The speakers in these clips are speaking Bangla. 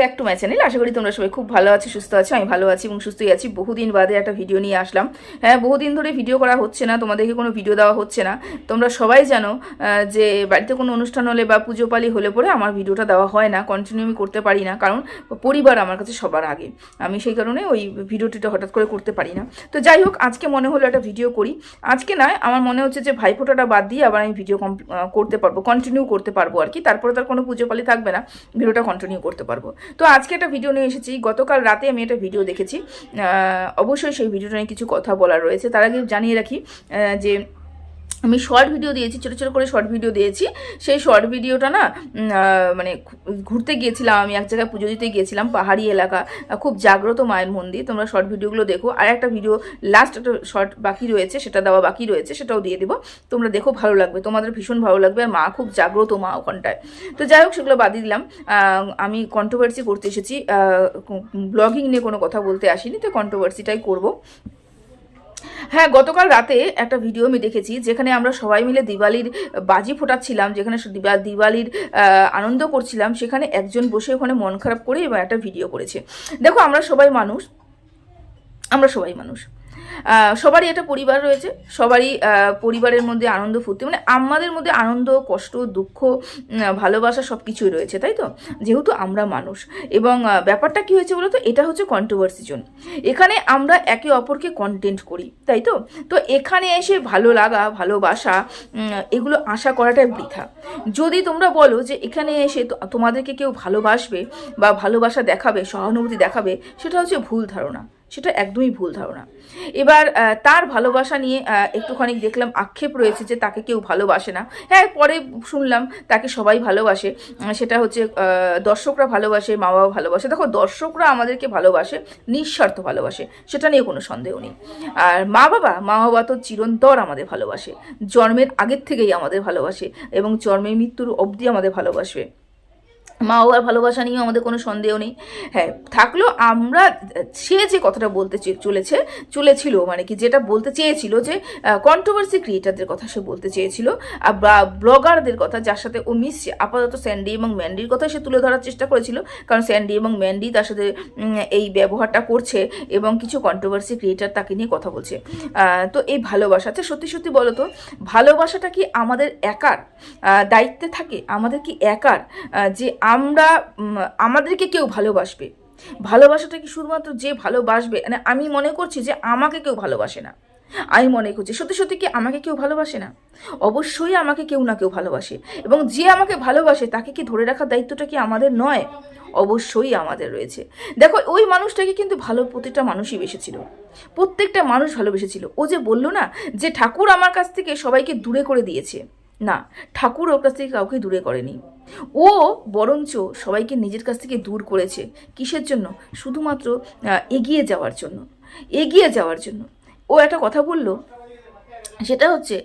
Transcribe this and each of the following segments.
ব্যাক টু মাই চ্যানেল আশা করি তোমরা সবাই খুব ভালো আছো, সুস্থ আছো, আমি ভালো আছি এবং সুস্থই আছি। বহুদিন বাদে একটা ভিডিও নিয়ে আসলাম। হ্যাঁ বহুদিন ধরে ভিডিও করা হচ্ছে না, তোমাদেরকে কোনো ভিডিও দেওয়া হচ্ছে না। তোমরা সবাই জানো যে বাড়িতে কোনো অনুষ্ঠান হলে বা পুজো পালি হলে পরে আমার ভিডিওটা দেওয়া হয় না কন্টিনিউ আমি করতে পারি না, কারণ পরিবার আমার কাছে সবার আগে। আমি সেই কারণে ওই ভিডিওটিটা হঠাৎ করে করতে পারি না। তো যাই হোক, আজকে মনে হলো একটা ভিডিও করি। আজকে নয় আমার মনে হচ্ছে যে ভাইফোঁটাটা বাদ দিয়ে আবার আমি ভিডিও করতে পারব কন্টিনিউ করতে পারব আর কি। তারপরে তার কোনো পুজো পালি থাকবে না ভিডিওটা কন্টিনিউ করতে পারব। তো আজকে একটা ভিডিও নিয়ে এসেছি। গতকাল রাতে আমি একটা ভিডিও দেখেছি। অবশ্যই সেই ভিডিওটা নিয়ে কিছু কথা বলা রয়েছে। তার আগে জানিয়ে রাখি যে আমি শর্ট ভিডিও দিয়েছি, ছোটো ছোটো করে শর্ট ভিডিও দিয়েছি। সেই শর্ট ভিডিওটা না মানে ঘুরতে গিয়েছিলাম আমি, এক জায়গায় পুজো দিতে গিয়েছিলাম, পাহাড়ি এলাকা। খুব জাগ্রত মায়ের মন্দির, তোমরা শর্ট ভিডিওগুলো দেখো। আর একটা ভিডিও লাস্ট একটা শর্ট বাকি রয়েছে, সেটা দেওয়া বাকি রয়েছে, সেটাও দিয়ে দেবো। তোমরা দেখো, ভালো লাগবে, তোমাদের ভীষণ ভালো লাগবে, আর মা খুব জাগ্রত মা ওখানটায়। তো যাই হোক, সেগুলো বাদ দিলাম। আমি কন্ট্রোভার্সি করতে এসেছি। ব্লগিং নিয়ে কোনো কথা বলতে আসিনি, তো কন্ট্রোভার্সিটাই করব। হ্যাঁ গতকাল রাতে একটা ভিডিও আমি দেখেছি যেখানে আমরা সবাই মিলে দিওয়ালির বাজি ফোটাচ্ছিলাম, যেখানে দিওয়ালির আনন্দ করছিলাম, সেখানে একজন বসে ওখানে মন খারাপ করে এবং একটা ভিডিও করেছে। দেখো, আমরা সবাই মানুষ, আমরা সবাই মানুষ। সবারই একটা পরিবার রয়েছে, সবারই পরিবারের মধ্যে আনন্দ, ফুর্তি মানে আমাদের মধ্যে আনন্দ, কষ্ট, দুঃখ ভালোবাসা সব কিছুই রয়েছে, তাই তো? যেহেতু আমরা মানুষ। এবং ব্যাপারটা কি হয়েছে বলো তো এটা হচ্ছে কন্ট্রোভার্সি জোন এখানে আমরা একে অপরকে কন্টেন্ট করি, তাই তো? তো এখানে এসে ভালো লাগা, ভালোবাসা এগুলো আশা করাটাই বৃথা। যদি তোমরা বলো যে এখানে এসে তোমাদেরকে কেউ ভালোবাসবে বা ভালোবাসা দেখাবে, সহানুভূতি দেখাবে, সেটা হচ্ছে ভুল ধারণা। সেটা একদমই ভুল ধারণা। এবার তার ভালোবাসা নিয়ে একটুখানি দেখলাম আক্ষেপ রয়েছে যে তাকে কেউ ভালোবাসে না। হ্যাঁ পরে শুনলাম তাকে সবাই ভালোবাসে। সেটা হচ্ছে দর্শকরা ভালোবাসে মা বাবা ভালোবাসে। দেখো, দর্শকরা আমাদেরকে ভালোবাসে, নিঃস্বার্থ ভালোবাসে, সেটা নিয়ে কোনো সন্দেহ নেই। আর মা বাবা মা বাবা তো চিরন্তর আমাদের ভালোবাসে। জন্মের আগের থেকেই আমাদের ভালোবাসে এবং জন্মের মৃত্যুর অবধি আমাদের ভালোবাসবে। মা বাবার ভালোবাসা নিয়েও আমাদের কোনো সন্দেহ নেই। হ্যাঁ থাকলেও আমরা, সে যে কথাটা বলতে চলেছে, চলেছিল মানে কি যেটা বলতে চেয়েছিল যে কন্ট্রোভার্সি ক্রিয়েটারদের কথা সে বলতে চেয়েছিল, আর ব্লগারদের কথা যার সাথে ও মিশছে। আপাতত স্যান্ডি এবং ম্যান্ডির কথা সে তুলে ধরার চেষ্টা করেছিল, কারণ স্যান্ডি এবং ম্যান্ডি তার সাথে এই ব্যবহারটা করছে এবং কিছু কন্ট্রোভার্সি ক্রিয়েটার তাকে নিয়ে কথা বলছে। তো এই ভালোবাসা আচ্ছা সত্যি সত্যি বলো তো, ভালোবাসাটা কি আমাদের একার দায়িত্বে থাকে? আমাদের কি একার যে আমরা আমাদেরকে কেউ ভালোবাসবে। ভালোবাসাটা কি শুধুমাত্র যে ভালোবাসবে? মানে আমি মনে করছি যে আমাকে কেউ ভালোবাসে না। আমি মনে করছি, সত্যি সত্যি কি আমাকে কেউ ভালোবাসে না? অবশ্যই আমাকে কেউ না কেউ ভালোবাসে। এবং যে আমাকে ভালোবাসে, তাকে কি ধরে রাখার দায়িত্বটা কি আমাদের নয়? অবশ্যই আমাদের রয়েছে। দেখো, ওই মানুষটাকে কিন্তু ভালো প্রতিটা মানুষই বেসেছিল। প্রত্যেকটা মানুষ ভালোবেসেছিল। ও যে বলল না যে ঠাকুর আমার কাছ থেকে সবাইকে দূরে করে দিয়েছে। না ঠাকুর ওর কাছ থেকে কাউকে দূরে করেনি। ও বরঞ্চ সবাইকে নিজের কাছ থেকে দূর করেছে, কিসের জন্য? শুধুমাত্র এগিয়ে যাওয়ার জন্য। এগিয়ে যাওয়ার জন্য। ও একটা কথা বলল, সেটা হচ্ছে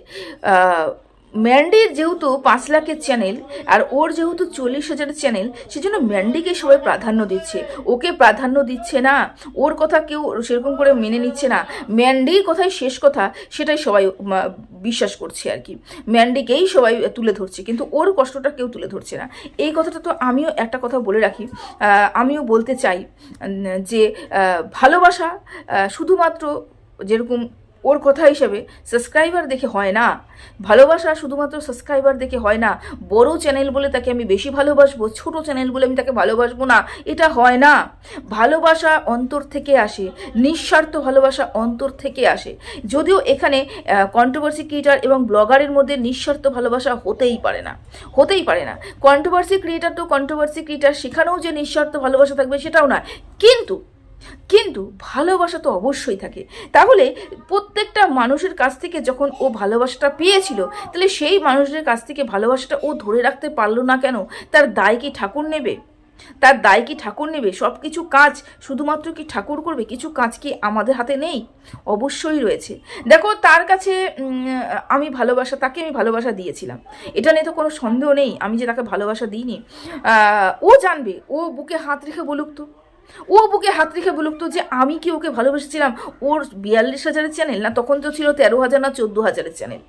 ম্যান্ডির যেহেতু পাঁচ লাখের চ্যানেল আর ওর যেহেতু চল্লিশ হাজারের চ্যানেল সেজন্য ম্যান্ডিকে সবাই প্রাধান্য দিচ্ছে। ওকে প্রাধান্য দিচ্ছে না, ওর কথা কেউ সেরকম করে মেনে নিচ্ছে না। ম্যান্ডির কথাই শেষ কথা, সেটাই সবাই বিশ্বাস করছে আর কি। ম্যান্ডিকেই সবাই তুলে ধরছে, কিন্তু ওর কষ্টটা কেউ তুলে ধরছে না। এই কথাটা তো আমিও একটা কথা বলে রাখি। আমিও বলতে চাই যে ভালোবাসা শুধুমাত্র যেরকম ওর কথা হিসেবে সাবস্ক্রাইবার দেখে হয় না। ভালোবাসা শুধুমাত্র সাবস্ক্রাইবার দেখে হয় না। বড় চ্যানেল বলে তাকে আমি বেশি ভালোবাসবো, ছোট চ্যানেল বলে আমি তাকে ভালোবাসবো না। এটা হয় না। ভালোবাসা অন্তর থেকে আসে। নিঃস্বার্থ ভালোবাসা অন্তর থেকে আসে। যদিও এখানে কন্ট্রোভার্সি ক্রিয়েটার এবং ব্লগারের মধ্যে নিঃস্বার্থ ভালোবাসা হতেই পারে না। হতেই পারে না। কন্ট্রোভার্সি ক্রিয়েটার তো কন্ট্রোভার্সি ক্রিয়েটার সেখানেও যে নিঃস্বার্থ ভালোবাসা থাকবে সেটাও না কিন্তু কিন্তু ভালোবাসা তো অবশ্যই থাকে। তাহলে প্রত্যেকটা মানুষের কাছ থেকে যখন ও ভালোবাসাটা পেয়েছিল, তাহলে সেই মানুষের কাছ থেকে ভালোবাসাটা ও ধরে রাখতে পারল না কেন? তার দায় কি ঠাকুর নেবে? তার দায় কি ঠাকুর নেবে? সব কিছু কাজ শুধুমাত্র কি ঠাকুর করবে? কিছু কাজ কি আমাদের হাতে নেই? অবশ্যই রয়েছে। দেখো, তার কাছে আমি ভালোবাসা, তাকে আমি ভালোবাসা দিয়েছিলাম। এটা নিয়ে তো কোনো সন্দেহ নেই, আমি যে তাকে ভালোবাসা দিইনি। ও জানবে, ও বুকে হাত রেখে বলুক তো। ও বুকে হাত রেখে বলুক তো যে আমি কি ওকে ভালোবেসেছিলাম? ওর বিয়াল্লিশ হাজারের চ্যানেল না তখন তো ছিল তেরো হাজার না চোদ্দ হাজারের চ্যানেল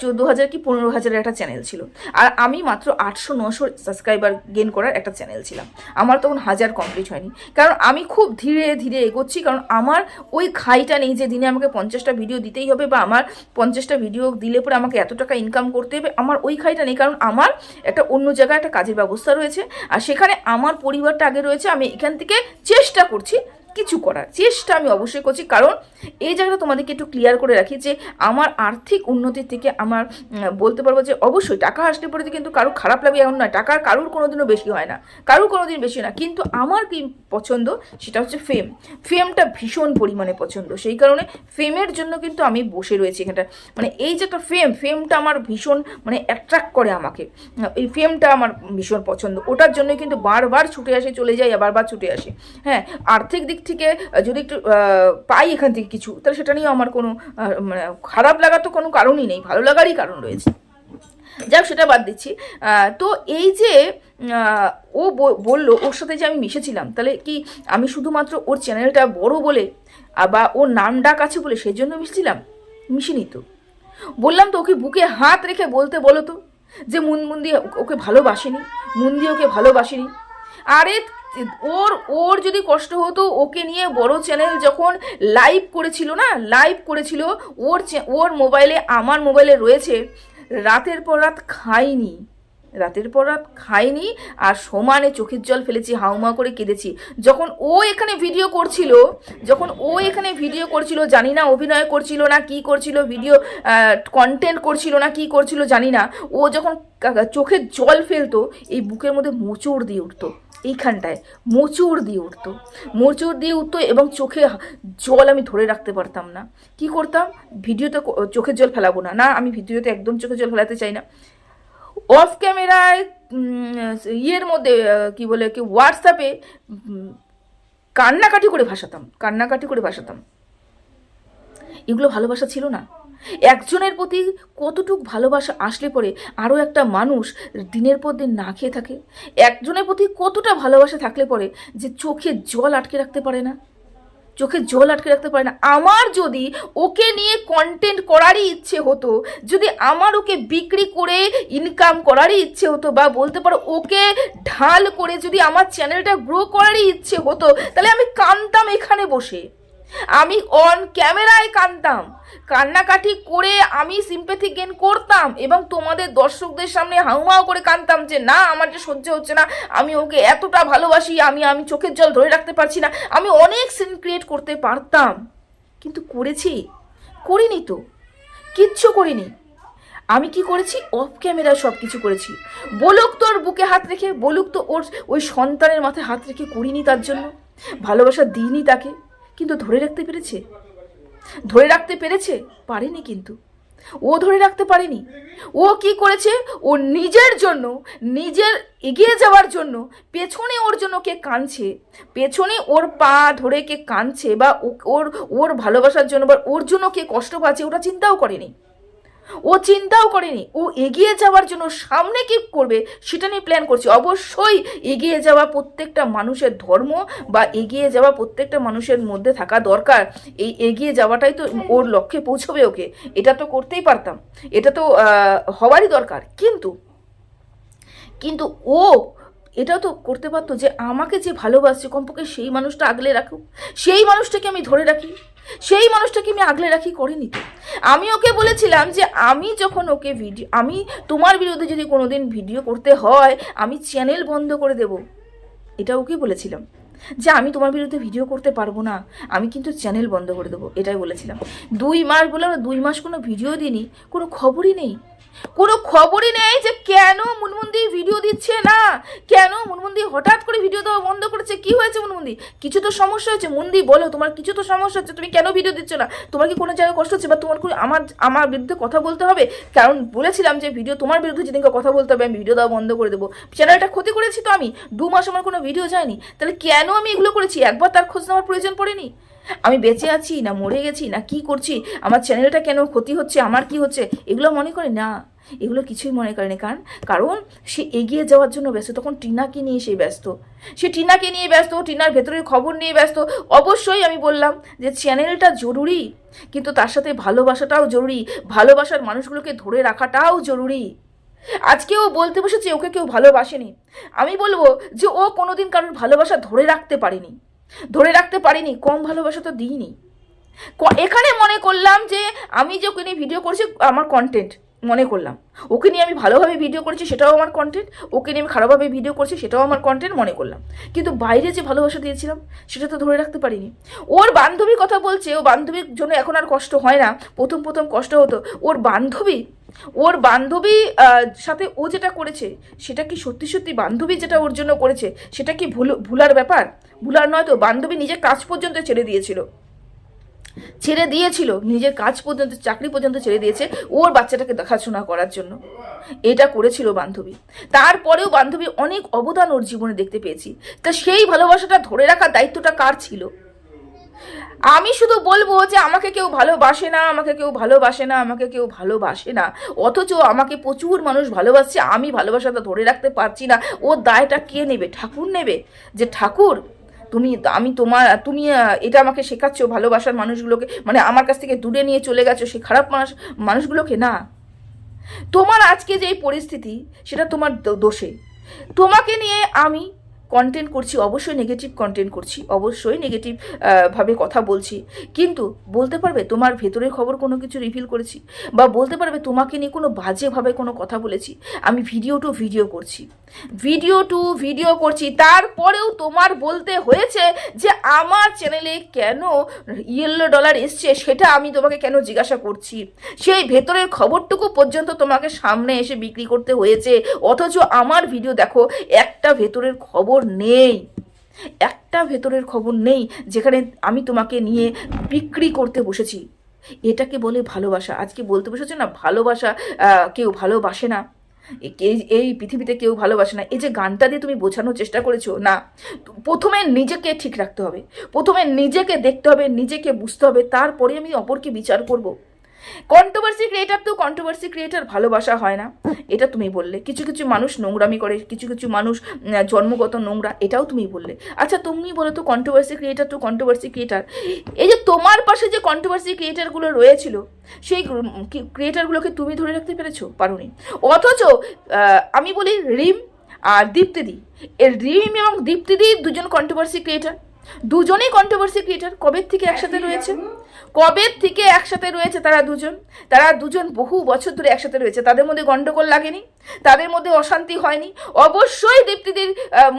চোদ্দ হাজার কি পনেরো হাজারের একটা চ্যানেল ছিল। আর আমি মাত্র আটশো নশো সাবস্ক্রাইবার গেন করার একটা চ্যানেল ছিলাম। আমার তখন হাজার কমপ্লিট হয়নি। কারণ আমি খুব ধীরে ধীরে এগোচ্ছি, কারণ আমার ওই খাইটা নেই যে দিনে আমাকে পঞ্চাশটা ভিডিও দিতেই হবে বা আমার পঞ্চাশটা ভিডিও দিলে পরে আমাকে এত টাকা ইনকাম করতে হবে। আমার ওই খাইটা নেই, কারণ আমার একটা অন্য জায়গায় একটা কাজের ব্যবস্থা রয়েছে। আর সেখানে আমার পরিবারটা আগে রয়েছে। আমি এখান থেকে চেষ্টা করছি কিছু করার চেষ্টা আমি অবশ্যই করছি। কারণ এই জায়গাটা তোমাদেরকে একটু ক্লিয়ার করে রাখি যে আমার আর্থিক উন্নতির থেকে আমার বলতে পারব যে অবশ্যই টাকা আসলে পরে কিন্তু কারও খারাপ লাগবে এমন নয়। টাকার কারোর কোনোদিনও বেশি হয় না। কারোর কোনোদিন বেশি না। কিন্তু আমার কি পছন্দ সেটা হচ্ছে ফেম ফেমটা ভীষণ পরিমাণে পছন্দ। সেই কারণে ফেমের জন্য কিন্তু আমি বসে রয়েছি এখানটা। মানে এই যে একটা ফেম ফেমটা আমার ভীষণ মানে অ্যাট্রাক্ট করে আমাকে। এই ফেমটা আমার ভীষণ পছন্দ। ওটার জন্য কিন্তু বারবার ছুটে আসে, চলে যাই আবার বার ছুটে আসে। হ্যাঁ আর্থিক দিক থেকে যদি একটু পাই এখান থেকে কিছু, তাহলে সেটা নিয়ে আমার কোনো মানে খারাপ লাগার তো কোনো কারণই নেই, ভালো লাগারই কারণ রয়েছে। যাক, সেটা বাদ দিচ্ছি। তো এই যে ও বলল, ওর সাথে যে আমি মিশেছিলাম, তাহলে কি আমি শুধুমাত্র ওর চ্যানেলটা বড় বলে বা ওর নাম ডাক আছে বলে সেই জন্য মিশছিলাম? মিশিনি তো। বললাম তো, ওকে বুকে হাত রেখে বলতে বলো তো, যে মুনমুন্দি ওকে ভালোবাসেনি মুন্দি ওকে ভালোবাসেনি। আরে ওর ওর যদি কষ্ট হতো, ওকে নিয়ে বড় চ্যানেল যখন লাইভ করেছিল না লাইভ করেছিল, ওর ওর মোবাইলে আমার মোবাইলে রয়েছে, রাতের পর রাত খাইনি, রাতের পর রাত খাইনি, আর সমানে চোখের জল ফেলেছি হাউমা করে কেঁদেছি। যখন ও এখানে ভিডিও করছিল, যখন ও এখানে ভিডিও করছিল, জানি না অভিনয় করছিল না, কি করছিল ভিডিও কন্টেন্ট করছিল না, কি করছিল, জানি না, ও যখন চোখের জল ফেলতো, এই বুকের মধ্যে মোচড় দিয়ে উঠতো। এইখানটায়। মোচড় দিয়ে উঠতো। মোচড় দিয়ে উঠতো এবং চোখে জল আমি ধরে রাখতে পারতাম না। কি করতাম? ভিডিওতে চোখের জল ফেলাবো না। না, আমি ভিডিওতে একদম চোখের জল ফেলাতে চাই না। অফ ক্যামেরায় ইয়ের মধ্যে কি বলে কি হোয়াটসঅ্যাপে কান্নাকাটি করে ভাসাতাম। কান্নাকাটি করে ভাসাতাম। এগুলো ভালোবাসা ছিল না? একজনের প্রতি কতটুক ভালোবাসা আসলে পরে আরও একটা মানুষ দিনের পর দিন না খেয়ে থাকে? একজনের প্রতি কতটা ভালোবাসা থাকলে পরে যে চোখে জল আটকে রাখতে পারে না? চোখে জল আটকে রাখতে পারে না। আমার যদি ওকে নিয়ে কন্টেন্ট করারই ইচ্ছে হতো, যদি আমার ওকে বিক্রি করে ইনকাম করারই ইচ্ছে হতো বা বলতে পারো ওকে ঢাল করে যদি আমার চ্যানেলটা গ্রো করারই ইচ্ছে হতো, তাহলে আমি কানতাম এখানে বসে। আমি অন ক্যামেরায় কানতাম কান্নাকাটি করে আমি সিম্পেথি গেন করতাম এবং তোমাদের দর্শকদের সামনে হাউমাউ করে কানতাম যে, না, আমার যে সহ্য হচ্ছে না। আমি ওকে এতটা ভালোবাসি, আমি আমি চোখের জল ধরে রাখতে পারছি না। আমি অনেক সিন ক্রিয়েট করতে পারতাম। কিন্তু করেছি? করিনি তো। কিচ্ছু করিনি। আমি কি করেছি? অফ ক্যামেরায় সব কিছু করেছি। বলুক তোর বুকে হাত রেখে, বলুক তো ওর ওই সন্তানের মাথায় হাত রেখে করিনি তার জন্য। ভালোবাসা দিইনি তাকে। কিন্তু ধরে রাখতে পেরেছে? ধরে রাখতে পেরেছে? পারেনি কিন্তু। ও ধরে রাখতে পারেনি। ও কি করেছে? ও নিজের জন্য, নিজের এগিয়ে যাওয়ার জন্য পেছনে ওর জন্য কে কাঁদছে? পেছনে ওর পা ধরে কে কাঁদছে বা ওর ওর ভালোবাসার জন্য বা ওর জন্য কে কষ্ট পাচ্ছে ওটা চিন্তাও করেনি। ও চিন্তাও করেনি। ও এগিয়ে যাওয়ার জন্য সামনে কি করবে সেটা নিয়ে প্ল্যান করছে। অবশ্যই এগিয়ে যাওয়া প্রত্যেকটা মানুষের ধর্ম বা এগিয়ে যাওয়া প্রত্যেকটা মানুষের মধ্যে থাকা দরকার। এই এগিয়ে যাওয়াটাই তো ওর লক্ষ্যে পৌঁছবে ওকে। এটা তো করতেই পারতাম। এটা তো হওয়ারই দরকার। কিন্তু কিন্তু ও এটাও তো করতে পারতো যে আমাকে যে ভালোবাসছে, কমপক্ষে সেই মানুষটা আগলে রাখুক। সেই মানুষটাকে আমি ধরে রাখি। সেই মানুষটাকে আমি আগলে রাখি করিনি তো। আমি ওকে বলেছিলাম যে আমি যখন ওকে ভিডিও আমি তোমার বিরুদ্ধে যদি কোনোদিন ভিডিও করতে হয়, আমি চ্যানেল বন্ধ করে দেব। এটা ওকে বলেছিলাম। যে আমি তোমার বিরুদ্ধে ভিডিও করতে পারব না আমি কিন্তু চ্যানেল বন্ধ করে দেবো এটাই বলেছিলাম। দুই মাস না, দুই মাস কোনো ভিডিও দিইনি কোনো খবরই নেই। কোনো খবরই নেই যে কেন মুনমুন্দি ভিডিও দিচ্ছে না? কেন মুনমুন্দি হঠাৎ করে ভিডিও দেওয়া বন্ধ করেছে? কি হয়েছে মুনমুন্দি? কিছু তো সমস্যা হচ্ছে মুন্দি বলো তোমার কিছু তো সমস্যা হচ্ছে। তুমি কেন ভিডিও দিচ্ছ না? তোমার কি কোনো জায়গায় কষ্ট হচ্ছে? বা তোমার কি আমার আমার বিরুদ্ধে কথা বলতে হবে? কারণ বলেছিলাম যে ভিডিও তোমার বিরুদ্ধে যেদিনকে কথা বলতে হবে আমি ভিডিও দেওয়া বন্ধ করে দেবো। চ্যানেলটা ক্ষতি করেছি তো আমি। দু মাস আমার কোনো ভিডিও যায়নি। তাহলে কেন আমি এগুলো করেছি, একবার তার খোঁজ নেওয়ার প্রয়োজন পড়েনি। আমি বেঁচে আছি না মরে গেছি না কি করছি, আমার চ্যানেলটা কেন, ক্ষতি হচ্ছে, আমার কি হচ্ছে, এগুলো মনে করে না। এগুলো কিছুই মনে করে করেনি কারণ কারণ সে এগিয়ে যাওয়ার জন্য ব্যস্ত, তখন টিনাকে নিয়ে সে ব্যস্ত। সে টিনাকে নিয়ে ব্যস্ত, টিনার ভেতরের খবর নিয়ে ব্যস্ত। অবশ্যই আমি বললাম যে চ্যানেলটা জরুরি, কিন্তু তার সাথে ভালোবাসাটাও জরুরি। ভালোবাসার মানুষগুলোকে ধরে রাখাটাও জরুরি। আজকে ও বলতে বসেছে, ওকে কেউ ভালোবাসেনি। আমি বলব যে ও কোনোদিন কারোর ভালোবাসা ধরে রাখতে পারেনি। ধরে রাখতে পারিনি, কম ভালোবাসা তো দিইনি। এখানে মনে করলাম যে আমি যে নিয়ে ভিডিও করছি, আমার কন্টেন্ট মনে করলাম। ওকে নিয়ে আমি ভালোভাবে ভিডিও করেছি, সেটাও আমার কন্টেন্ট ওকে নিয়ে আমি খারাপভাবে ভিডিও করছি, সেটাও আমার কন্টেন্ট মনে করলাম। কিন্তু বাইরে যে ভালোবাসা দিয়েছিলাম, সেটা তো ধরে রাখতে পারিনি। ওর বান্ধবীর কথা বলছে, ও বান্ধবীর জন্য এখন আর কষ্ট হয় না। প্রথম প্রথম কষ্ট হতো। ওর বান্ধবী ওর বান্ধবী সাথে ও যেটা করেছে, সেটা কি সত্যি সত্যি বান্ধবী যেটা ওর জন্য করেছে, সেটা কি ভুল, ভুলার ব্যাপার? ভুলার নয় তো, বান্ধবী নিজের কাজ পর্যন্ত ছেড়ে দিয়েছিল। ছেড়ে দিয়েছিল, নিজের কাজ পর্যন্ত, চাকরি পর্যন্ত ছেড়ে দিয়েছে ওর বাচ্চাটাকে দেখাশোনা করার জন্য। এটা করেছিল বান্ধবী। তারপরেও বান্ধবী অনেক অবদান ওর জীবনে দেখতে পেয়েছি। তা সেই ভালোবাসাটা ধরে রাখার দায়িত্বটা কার ছিল? আমি শুধু বলব যে আমাকে কেউ ভালোবাসে না, আমাকে কেউ ভালোবাসে না, আমাকে কেউ ভালোবাসে না। অথচ আমাকে প্রচুর মানুষ ভালোবাসছে, আমি ভালোবাসাটা ধরে রাখতে পারছি না। ওর দায়টা কে নেবে? ঠাকুর নেবে? যে ঠাকুর তুমি, আমি তোমার, তুমি এটা আমাকে শেখাচ্ছ, ভালোবাসার মানুষগুলোকে মানে আমার কাছ থেকে দূরে নিয়ে চলে গেছো, সে খারাপ মানুষ, মানুষগুলোকে না। তোমার আজকে যে পরিস্থিতি, সেটা তোমার দোষে। তোমাকে নিয়ে আমি কন্টেন্ট করছি, অবশ্যই নেগেটিভ কন্টেন্ট করছি, অবশ্যই নেগেটিভ ভাবে কথা বলছি। কিন্তু বলতে পারবে তোমার ভেতরের খবর কোনো কিছু রিভিল করেছি বা বলতে পারবে তোমাকে নিয়ে কোনো বাজেভাবে কোনো কথা বলেছি, আমি ভিডিও টু ভিডিও করছি। ভিডিও টু ভিডিও করছি, তারপরেও তোমার বলতে হয়েছে যে আমার চ্যানেলে কেন ইয়েলো ডলার এসছে সেটা আমি তোমাকে কেন জিজ্ঞাসা করছি? সেই ভেতরের খবরটুকু পর্যন্ত তোমাকে সামনে এসে বিক্রি করতে হয়েছে, অথচ আমার ভিডিও দেখো একটা ভেতরের খবর নেই। একটা ভেতরের খবর নেই যেখানে আমি তোমাকে নিয়ে বিক্রি করতে বসেছি। এটাকে বলে ভালোবাসা। আজকে বলতে বসেছে না, ভালোবাসা কেউ ভালোবাসে না। এই- এই পৃথিবীতে কেউ ভালোবাসে না। এই যে গানটা দিয়ে তুমি বোঝানোর চেষ্টা করেছ, না। প্রথমে নিজেকে ঠিক রাখতে হবে। প্রথমে নিজেকে দেখতে হবে, নিজেকে বুঝতে হবে। তারপরে আমি অপরকে বিচার করব। কন্ট্রোভার্সি ক্রিয়েটার তো কন্ট্রোভার্সি ক্রিয়েটার ভালোবাসা হয় না। এটা তুমি বললে। কিছু কিছু মানুষ নোংরামি করে, কিছু কিছু মানুষ জন্মগত নোংরা, এটাও তুমি বললে। আচ্ছা তুমি বলো তো কন্ট্রোভার্সি ক্রিয়েটার তো কন্ট্রোভার্সি ক্রিয়েটার এই যে তোমার পাশে যে কন্ট্রোভার্সি ক্রিয়েটারগুলো রয়েছিল, সেই ক্রিয়েটারগুলোকে তুমি ধরে রাখতে পেরেছ? পারোনি। অথচ আমি বলি রিম আর দীপ্তিদি। এর রিম এবং দীপ্তিদি দুজন কন্ট্রোভার্সি ক্রিয়েটার দুজনেই কন্ট্রোভার্সি ক্রিয়েটার কবে থেকে একসাথে রয়েছে? কবে থেকে একসাথে রয়েছে তারা দুজন? তারা দুজন বহু বছর ধরে একসাথে রয়েছে। তাদের মধ্যে গন্ডগোল লাগেনি তাদের মধ্যে অশান্তি হয়নি। অবশ্যই দীপ্তিদির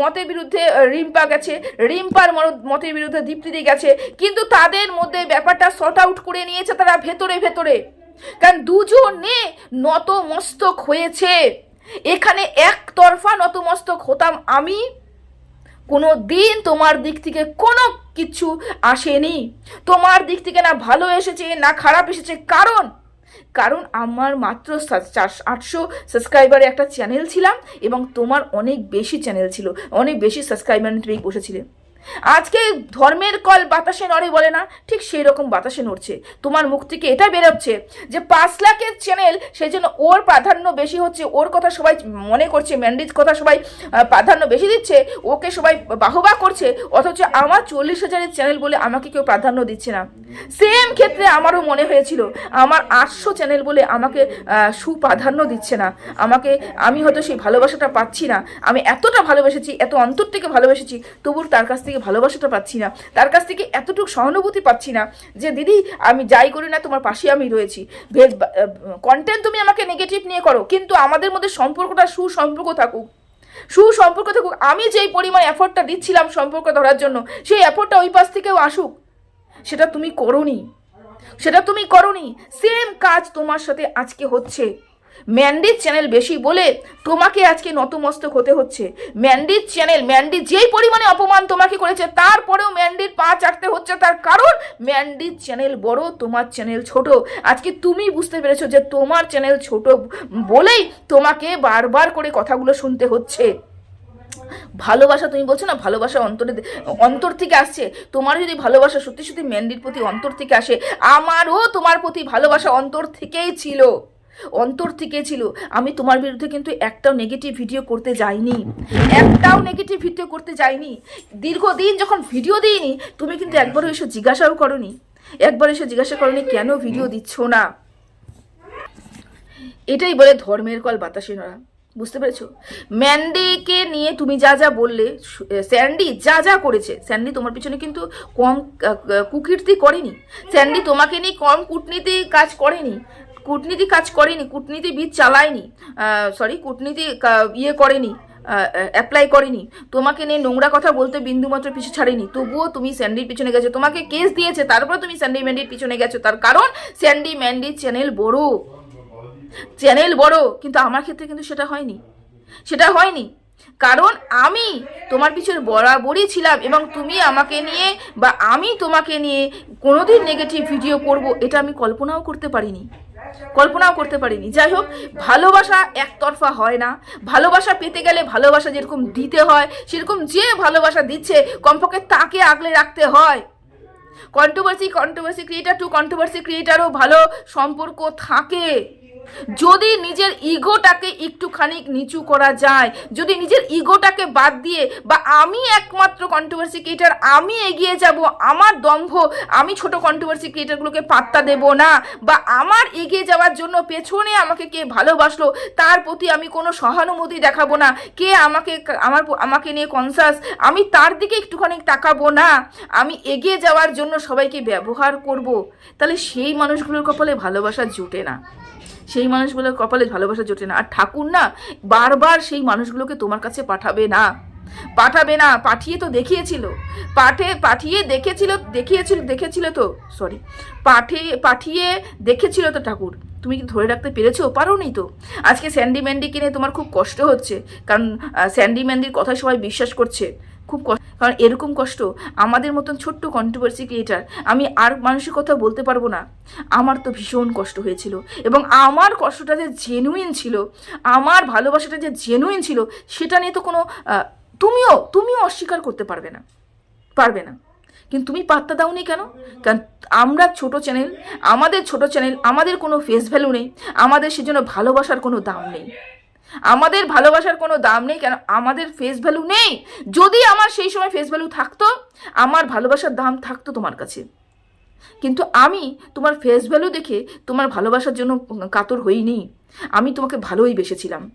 মতের বিরুদ্ধে রিম্পা গেছে। রিম্পার মতের বিরুদ্ধে দীপ্তিদি গেছে। কিন্তু তাদের মধ্যে ব্যাপারটা শর্ট আউট করে নিয়েছে তারা ভেতরে ভেতরে। কারণ দুজনে নতমস্তক হয়েছে। এখানে একতরফা নতমস্তক হতাম আমি। কোনো দিন তোমার দিক থেকে কোনো কিছু আসেনি। তোমার দিক থেকে না ভালো এসেছে, না খারাপ এসেছে। কারণ কারণ আমার মাত্র আটশো সাবস্ক্রাইবারে একটা চ্যানেল ছিলাম এবং তোমার অনেক বেশি চ্যানেল ছিল, অনেক বেশি সাবস্ক্রাইবার বসেছিলেন বসেছিলে। আজকে ধর্মের কল বাতাসে নড়ে বলে না, ঠিক সেই রকম বাতাসে নড়ছে। তোমার মুখ থেকে এটা বেরোচ্ছে যে পাঁচ লাখের চ্যানেল সেই জন্য ওর প্রাধান্য বেশি হচ্ছে, ওর কথা সবাই মনে করছে ম্যান্ডিজ কথা সবাই প্রাধান্য বেশি দিচ্ছে, ওকে সবাই বাহবা করছে, অথচ আমার চল্লিশ হাজারের চ্যানেল বলে আমাকে কেউ প্রাধান্য দিচ্ছে না। সেম ক্ষেত্রে আমারও মনে হয়েছিল, আমার আটশো চ্যানেল বলে আমাকে সুপ্রাধান্য দিচ্ছে না। আমাকে, আমি হয়তো সেই ভালোবাসাটা পাচ্ছি না। আমি এতটা ভালোবেসেছি, এত অন্তর থেকে ভালোবেসেছি, তবুও তার কাছ থেকে ভালোবাসাটা পাচ্ছি না। তার কাছ থেকে এতটুকু সহানুভূতি পাচ্ছি না যে, দিদি, আমি যাই করি না, তোমার পাশে আমি রয়েছি। ভেজ কন্টেন্ট তুমি আমাকে নেগেটিভ নিয়ে করো, কিন্তু আমাদের মধ্যে সম্পর্কটা সুসম্পর্ক থাকুক। সুসম্পর্ক থাকুক। আমি যেই পরিমাণ এফোর্টটা দিচ্ছিলাম সম্পর্ক ধরার জন্য, সেই এফোর্টটা ওই পাশ থেকেও আসুক। সেটা তুমি করনি। সেটা তুমি করনি। সেম কাজ তোমার সাথে আজকে হচ্ছে। ম্যান্ডির চ্যানেল বেশি বলে তোমাকে আজকে নতমস্তক হতে হচ্ছে। ম্যান্ডির চ্যানেল, ম্যান্ডি যেই পরিমাণে অপমান তোমাকে করেছে, তারপরেও ম্যান্ডির পা চাটতে হচ্ছে তার কারণ ম্যান্ডির চ্যানেল বড়, তোমার চ্যানেল ছোট। আজকে তুমি বুঝতে পেরেছ যে তোমার চ্যানেল ছোট বলেই তোমাকে বারবার করে কথাগুলো শুনতে হচ্ছে। ভালোবাসা তুমি বলছো না, ভালোবাসা অন্তরে অন্তর থেকে আসছে। তোমার যদি ভালোবাসা সত্যি সত্যি ম্যান্ডির প্রতি অন্তর থেকে আসে, আমারও তোমার প্রতি ভালোবাসা অন্তর থেকেই ছিল। অন্তর থেকে ছিল। আমি তোমার বিরুদ্ধে কিন্তু একটাও নেগেটিভ ভিডিও করতে যাইনি। একটাও নেগেটিভ ভিডিও করতে যাইনি। দীর্ঘদিন যখন ভিডিও দিইনি, তুমি কিন্তু একবারও এসে জিজ্ঞাসাও করনি। একবার এসে জিজ্ঞাসা করনি, কেন ভিডিও দিচ্ছ না? এটাই বলে ধর্মের কল বাতাসে নড়া বুঝতে পেরেছ? ম্যান্ডিকে নিয়ে তুমি যা যা বললে স্যান্ডি যা যা করেছে স্যান্ডি তোমার পিছনে কিন্তু কম কুকীর্তি করেনি। স্যান্ডি তোমাকে নিয়ে কম কূটনীতি কাজ করেনি। কূটনীতি কাজ করেনি কূটনীতিবিদ চালায়নি সরি কূটনীতি ইয়ে করেনি অ্যাপ্লাই করেনি। তোমাকে নিয়ে নোংরা কথা বলতে বিন্দুমাত্র পিছু ছাড়েনি। তবুও তুমি স্যান্ডির পিছনে গেছো। তোমাকে কেস দিয়েছে, তারপর তুমি স্যান্ডি ম্যান্ডির পিছনে গেছো। তার কারণ স্যান্ডি ম্যান্ডির চ্যানেল বড়। চ্যানেল বড়, কিন্তু আমার ক্ষেত্রে কিন্তু সেটা হয়নি। সেটা হয়নি। কারণ আমি তোমার পিছনে বরাবরই ছিলাম এবং তুমি আমাকে নিয়ে বা আমি তোমাকে নিয়ে কোনোদিন নেগেটিভ ভিডিও করব, এটা আমি কল্পনাও করতে পারিনি। কল্পনাও করতে পারিনি। যাই হোক, ভালোবাসা একতরফা হয় না। ভালোবাসা পেতে গেলে ভালোবাসা যেরকম দিতে হয়, সেরকম যে ভালোবাসা দিচ্ছে, কমপক্ষে তাকে আগলে রাখতে হয়। Controversy controversy creator to controversy ক্রিয়েটারও ভালো সম্পর্ক থাকে। যদি নিজের ইগোটাকে একটুখানি নিচু করা যায়, যদি নিজের ইগোটাকে বাদ দিয়ে, বা আমি একমাত্র কন্ট্রোভার্সি ক্রিয়েটার আমি এগিয়ে যাব, আমার দম্ভ, আমি ছোট কন্ট্রোভার্সি ক্রিয়েটারগুলোকে পাত্তা দেব না, বা আমার এগিয়ে যাওয়ার জন্য পেছনে আমাকে কে ভালোবাসলো, তার প্রতি আমি কোনো সহানুভূতি দেখাবো না, কে আমাকে, আমার আমাকে নিয়ে কনসাস আমি তার দিকে একটুখানি তাকাবো না, আমি এগিয়ে যাওয়ার জন্য সবাইকে ব্যবহার করব, তাহলে সেই মানুষগুলোর কপালে ভালোবাসা জোটে না। সেই মানুষগুলোর কপালে ভালোবাসা জোটে না। আর ঠাকুর না, বারবার সেই মানুষগুলোকে তোমার কাছে পাঠাবে না। পাঠাবে না, পাঠিয়ে তো দেখিয়েছিল। পাঠে, পাঠিয়ে দেখেছিল, দেখিয়েছিল, দেখেছিল তো সরি পাঠিয়ে পাঠিয়ে দেখেছিল তো ঠাকুর। তুমি কি ধরে রাখতে পেরেছ? পারোনি তো। আজকে স্যান্ডি ম্যান্ডি কিনে তোমার খুব কষ্ট হচ্ছে। কারণ স্যান্ডি ম্যান্ডির কথা সবাই বিশ্বাস করছে। খুব কষ্ট। কারণ এরকম কষ্ট আমাদের মতন ছোট্ট কন্ট্রোভার্সি ক্রিয়েটার আমি আর মানুষের কথা বলতে পারব না। আমার তো ভীষণ কষ্ট হয়েছিল এবং আমার কষ্টটা যে জেনুইন ছিল, আমার ভালোবাসাটা যে জেনুইন ছিল, সেটা নিয়ে তো কোনো তুমিও তুমিও অস্বীকার করতে পারবে না পারবে না। কিন্তু তুমি পাত্তা দাওনি কেন? কারণ আমরা ছোট চ্যানেল আমাদের ছোট চ্যানেল আমাদের কোনো ফেস ভ্যালু নেই, আমাদের সেজন্য ভালোবাসার কোনো দাম নেই। আমাদের ভালোবাসার কোনো দাম নেই কেন? আমাদের ফেস ভ্যালু নেই। যদি আমার সেই সময় ফেস ভ্যালু থাকতো, আমার ভালোবাসার দাম থাকতো তোমার কাছে। কিন্তু আমি তোমার ফেস ভ্যালু দেখে তোমার ভালোবাসার জন্য কাতর হইনি। আমি তোমাকে ভালোই বেসেছিলাম।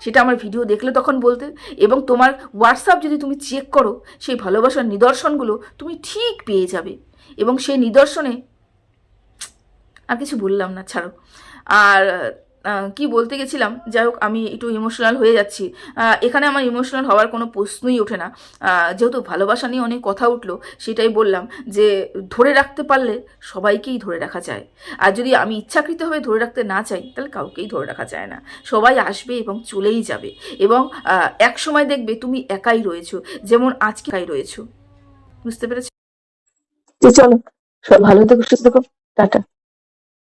সেটা আমার ভিডিও দেখলে তখন বলতে এবং তোমার হোয়াটসঅ্যাপ যদি তুমি চেক করো, সেই ভালোবাসার নিদর্শনগুলো তুমি ঠিক পেয়ে যাবে। এবং সেই নিদর্শনে আর কিছু বললাম না, ছাড়ো। আর কি বলতে গেছিলাম? যাই হোক, আমি একটু ইমোশনাল হয়ে যাচ্ছি। এখানে আমার ইমোশনাল হওয়ার কোনো প্রশ্নই ওঠে না। যেহেতু ভালোবাসা নিয়ে অনেক কথা উঠল, সেটাই বললাম যে, ধরে রাখতে পারলে সবাইকেই ধরে রাখা যায়। আর যদি আমি ইচ্ছাকৃতভাবে ধরে রাখতে না চাই, তাহলে কাউকেই ধরে রাখা যায় না। সবাই আসবে এবং চলেই যাবে। এবং এক সময় দেখবে তুমি একাই রয়েছো। যেমন আজকে একাই রয়েছো। বুঝতে পেরেছ? চলো, সব ভালো থেকো, সুস্থ থেকো। টাটা।